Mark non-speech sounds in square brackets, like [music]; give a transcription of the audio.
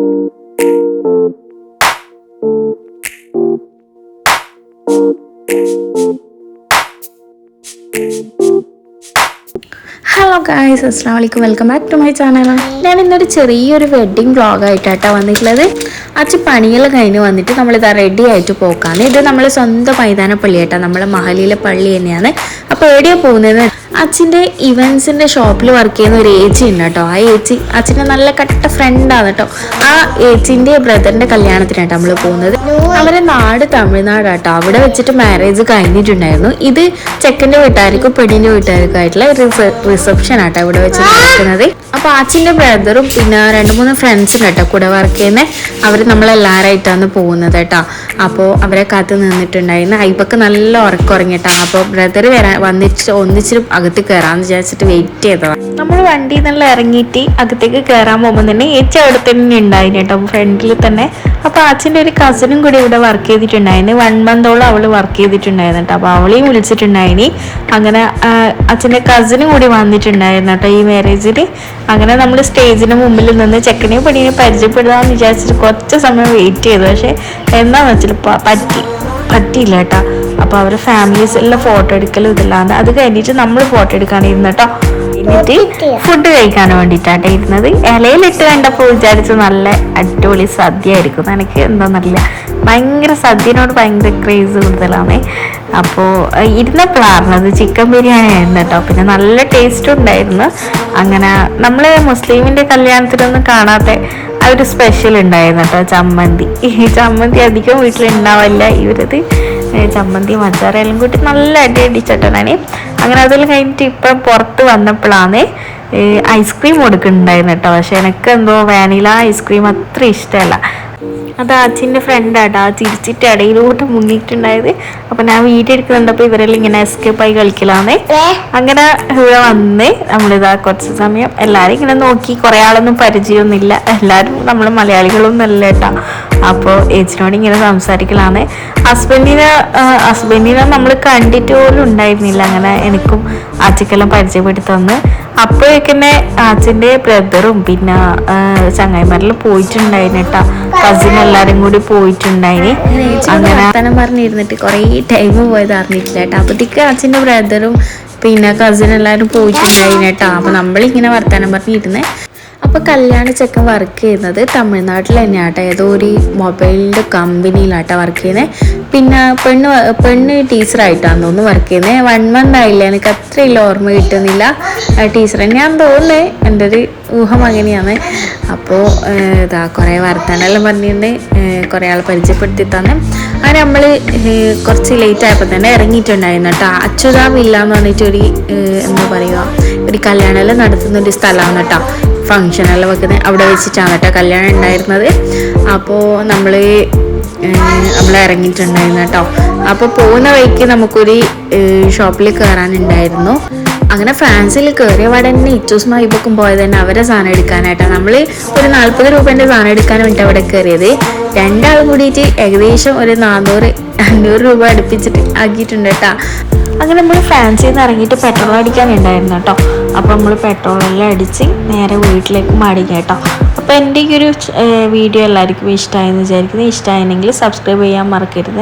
Hello guys അസ്സാം വലൈക്കും welcome back to my channel ഞാൻ ഇന്നൊരു ചെറിയൊരു വെഡ്ഡിങ് വ്ളോഗ് ആയിട്ടാട്ടോ വന്നിട്ടുള്ളത്. അച്ഛൻ പണിയെല്ലാം കഴിഞ്ഞ് വന്നിട്ട് നമ്മളിതാ റെഡി ആയിട്ട് പോക്കാണ്. ഇത് നമ്മൾ സ്വന്തം മൈതാന പള്ളി നമ്മൾ നമ്മളെ മഹലിയിലെ പള്ളി തന്നെയാണ്. അപ്പോൾ എവിടെയാണ് പോകുന്നത് അച്ഛന്റെ ഇവൻസിന്റെ ഷോപ്പിൽ വർക്ക് ചെയ്യുന്ന ഒരു ഏച്ചി ഉണ്ട് കേട്ടോ. ആ ഏച്ചി അച്ഛന്റെ നല്ല കട്ട ഫ്രണ്ടാണ് കേട്ടോ. ആ ഏച്ചിന്റെ ബ്രദറിന്റെ കല്യാണത്തിനായിട്ട് നമ്മൾ പോകുന്നത്. അവരെ നാട് തമിഴ്നാട് കേട്ടോ. അവിടെ വെച്ചിട്ട് മാരേജ് കഴിഞ്ഞിട്ടുണ്ടായിരുന്നു. ഇത് ചെക്കന്റെ വീട്ടുകാർക്കും പെണ്ണിന്റെ വീട്ടുകാർക്കും ആയിട്ടുള്ള റിസപ്ഷൻ ആട്ടോ ഇവിടെ വെച്ച് നടക്കുന്നത്. അപ്പോൾ അച്ഛന്റെ ബ്രദറും പിന്നെ രണ്ട് മൂന്ന് ഫ്രണ്ട്സും കേട്ടോ കൂടെ വർക്ക് ചെയ്യുന്നത് അവർ നമ്മളെല്ലാവരായിട്ടാണ് പോകുന്നത് കേട്ടോ. അപ്പോൾ അവരെ കാത്ത് നിന്നിട്ടുണ്ടായിരുന്നു. ഐബക്ക് നല്ല ഉറക്കം ഉറങ്ങിയിട്ടാണ് അപ്പോൾ ബ്രദർ വരാൻ വന്നിട്ട് ഒന്നിച്ചിട്ട് അകത്ത് കയറാന്ന് വിചാരിച്ചിട്ട് വെയിറ്റ് ചെയ്തതാണ് നമ്മൾ വണ്ടിയിൽ നിന്നുള്ള ഇറങ്ങിയിട്ട് അകത്തേക്ക് കയറാൻ പോകുമ്പോൾ തന്നെ ഏച്ചി അവിടെ തന്നെ ഉണ്ടായിരുന്നു കേട്ടോ ഫ്രണ്ടിൽ തന്നെ. അപ്പോൾ അച്ഛന്റെ ഒരു കസിനും കൂടി ഇവിടെ വർക്ക് ചെയ്തിട്ടുണ്ടായിരുന്നു വൺ മന്തോളം അവൾ വർക്ക് ചെയ്തിട്ടുണ്ടായിരുന്നു കേട്ടോ. അപ്പോൾ അവളെയും വിളിച്ചിട്ടുണ്ടായിനി. അങ്ങനെ അച്ഛന്റെ കസിനും കൂടി വന്നിട്ടുണ്ടായിരുന്നു കേട്ടോ ഈ മാരേജിൽ അങ്ങനെ നമ്മൾ സ്റ്റേജിന് മുമ്പിൽ നിന്ന് ചെക്കനെയും പെണ്ണിനെ എന്ന് വിചാരിച്ചിട്ട് കുറച്ച് സമയം വെയിറ്റ് ചെയ്തു. പക്ഷേ എന്താണെന്ന് വെച്ചാൽ പ- പറ്റി പറ്റിയില്ല കേട്ടോ. അപ്പോൾ അവർ ഫാമിലീസ് എല്ലാം ഫോട്ടോ എടുക്കലും ഇതില്ലാന്ന് അത് കഴിഞ്ഞിട്ട് നമ്മൾ ഫോട്ടോ എടുക്കാനിരുന്നു കേട്ടോ എന്നിട്ട് ഫുഡ് കഴിക്കാൻ വേണ്ടിട്ടാട്ടെ ഇരുന്നത്. ഇലയിലിട്ട് കണ്ടപ്പോൾ വിചാരിച്ചു നല്ല അടിപൊളി സദ്യ ആയിരിക്കും എനിക്ക് എന്താണെന്നറിയില്ല ഭയങ്കര സദ്യനോട് ഭയങ്കര ക്രേസ് കൂടുതലാണ്. അപ്പോൾ ഇരുന്നപ്പോഴായിരുന്നത് ചിക്കൻ ബിരിയാണി ആയിരുന്നു കേട്ടോ പിന്നെ നല്ല ടേസ്റ്റ് ഉണ്ടായിരുന്നു. അങ്ങനെ നമ്മൾ മുസ്ലിമിന്റെ കല്യാണത്തിലൊന്നും കാണാത്ത ആ ഒരു സ്പെഷ്യൽ ഉണ്ടായിരുന്നു കേട്ടോ ചമ്മന്തി. ഈ [laughs] ചമ്മന്തി അധികം വീട്ടിലുണ്ടാവില്ല. ഇവരത് ചമ്മന്തി മച്ചാറ എല്ലാം കൂട്ടി നല്ല അടി അടിച്ചിട്ടാണ് അങ്ങനെ അതെല്ലാം കഴിഞ്ഞിട്ട് ഇപ്പം പുറത്ത് വന്നപ്പോഴാണ് ഐസ്ക്രീം കൊടുക്കുന്നുണ്ടായിരുന്നു കേട്ടോ. പക്ഷെ എനിക്ക് എന്തോ വാനില ഐസ്ക്രീം അത്ര ഇഷ്ടമല്ല. അത് അച്ഛന്റെ ഫ്രണ്ടാട്ടോ ആ ചിരിച്ചിട്ട് ഇടയിലോട്ട് മുങ്ങിയിട്ടുണ്ടായത്. അപ്പം ഞാൻ വീട്ടിൽ എടുക്കുന്നുണ്ടപ്പോൾ ഇവരെല്ലാം ഇങ്ങനെ എസ്കേപ്പ് ആയി കളിക്കലാന്നേ. അങ്ങനെ ഇവിടെ വന്ന് നമ്മളിതാ കുറച്ച് സമയം എല്ലാവരും ഇങ്ങനെ നോക്കി. കുറേ ആളൊന്നും പരിചയമൊന്നുമില്ല എല്ലാവരും നമ്മൾ മലയാളികളൊന്നും അല്ല കേട്ടോ. അപ്പോൾ ഏച്ചിനോട് ഇങ്ങനെ സംസാരിക്കലാണ് ഹസ്ബൻഡിനെ ഹസ്ബൻഡിനെ നമ്മൾ കണ്ടിട്ട് പോലും ഉണ്ടായിരുന്നില്ല. അങ്ങനെ എനിക്കും ആച്ചക്കെല്ലാം പരിചയപ്പെടുത്തി തന്ന്. അപ്പോഴേക്കന്നെ അച്ഛന്റെ ബ്രദറും പിന്നെ ചങ്ങായിമാരിൽ പോയിട്ടുണ്ടായിരുന്നു കേട്ടോ കസിൻ എല്ലാവരും കൂടി പോയിട്ടുണ്ടായിന്. അങ്ങനെ പറഞ്ഞിരുന്നിട്ട് കുറേ ടൈം പോയത് അറിഞ്ഞിട്ടില്ല കേട്ടോ അപ്പോഴത്തേക്ക് അച്ഛന്റെ ബ്രദറും പിന്നെ കസിൻ എല്ലാവരും പോയിട്ടുണ്ടായിരുന്നു കേട്ടോ അപ്പൊ നമ്മളിങ്ങനെ വർത്തമാനം പറഞ്ഞിരുന്നേ. അപ്പൊ കല്യാണ ചെക്കൻ വർക്ക് ചെയ്യുന്നത് തമിഴ്നാട്ടിൽ തന്നെയാട്ടോ. ഏതോ ഒരു മൊബൈലിന്റെ കമ്പനിയിലാട്ടോ വർക്ക് ചെയ്യുന്നത് പിന്നെ പെണ്ണ് പെണ്ണ് ടീച്ചറായിട്ടാണ് തോന്നുന്നു വർക്ക് ചെയ്യുന്നത് വൺ മന്ത് ആയില്ല? എനിക്ക് അത്രയില്ല ഓർമ്മ കിട്ടുന്നില്ല. ടീച്ചർ ഞാൻ തോന്നുന്നത് എന്റെ ഒരു ഊഹം അങ്ങനെയാണ്. അപ്പോൾ ഇതാ കുറേ വർത്തമാനമെല്ലാം പറഞ്ഞിട്ടുണ്ട് കുറേ ആൾ പരിചയപ്പെടുത്തി തന്നെ. അങ്ങനെ നമ്മൾ കുറച്ച് ലേറ്റ് ആയപ്പോൾ തന്നെ ഇറങ്ങിയിട്ടുണ്ടായിരുന്നു കേട്ടോ. അച്യുതാ വില്ല എന്ന് പറഞ്ഞിട്ടൊരു എന്താ പറയുക ഒരു കല്യാണമെല്ലാം നടത്തുന്ന ഒരു സ്ഥലമാണ് കേട്ടോ. ഫങ്ഷനെല്ലാം വെക്കുന്നത് അവിടെ വെച്ചിട്ടാണ് കേട്ടോ കല്യാണം ഉണ്ടായിരുന്നത്. അപ്പോൾ നമ്മൾ നമ്മൾ ഇറങ്ങിയിട്ടുണ്ടായിരുന്നു കേട്ടോ. അപ്പോൾ പോകുന്ന വഴിക്ക് നമുക്കൊരു ഷോപ്പിൽ കയറാനുണ്ടായിരുന്നു അങ്ങനെ ഫ്രാൻസിൽ കയറിയ പാടെ തന്നെ മൈബൊക്കും പോയത് തന്നെ അവരെ സാധനം എടുക്കാനായിട്ടാണ് നമ്മൾ ഒരു നാൽപ്പത് രൂപേന്റെ സാധനം എടുക്കാൻ വേണ്ടി അവിടെ കയറിയത് രണ്ടാളും കൂടിയിട്ട് ഏകദേശം ഒരു നാനൂറ് അഞ്ഞൂറ് രൂപ അടുപ്പിച്ചിട്ട് ആക്കിയിട്ടുണ്ട് കേട്ടോ. അങ്ങനെ നമ്മൾ ഫ്രാൻസിൽ നിന്ന് ഇറങ്ങിയിട്ട് പെട്രോൾ അടിക്കാനുണ്ടായിരുന്നു കേട്ടോ. അപ്പോൾ നമ്മൾ പെട്രോളെല്ലാം അടിച്ച് നേരെ വീട്ടിലേക്ക് മാടി കേട്ടോ. അപ്പോൾ എന്റെ ഈ ഒരു വീഡിയോ എല്ലാവർക്കും ഇഷ്ടമായെന്ന് വിചാരിക്കുന്നത് ഇഷ്ടമായെങ്കിൽ സബ്സ്ക്രൈബ് ചെയ്യാൻ മറക്കരുത്.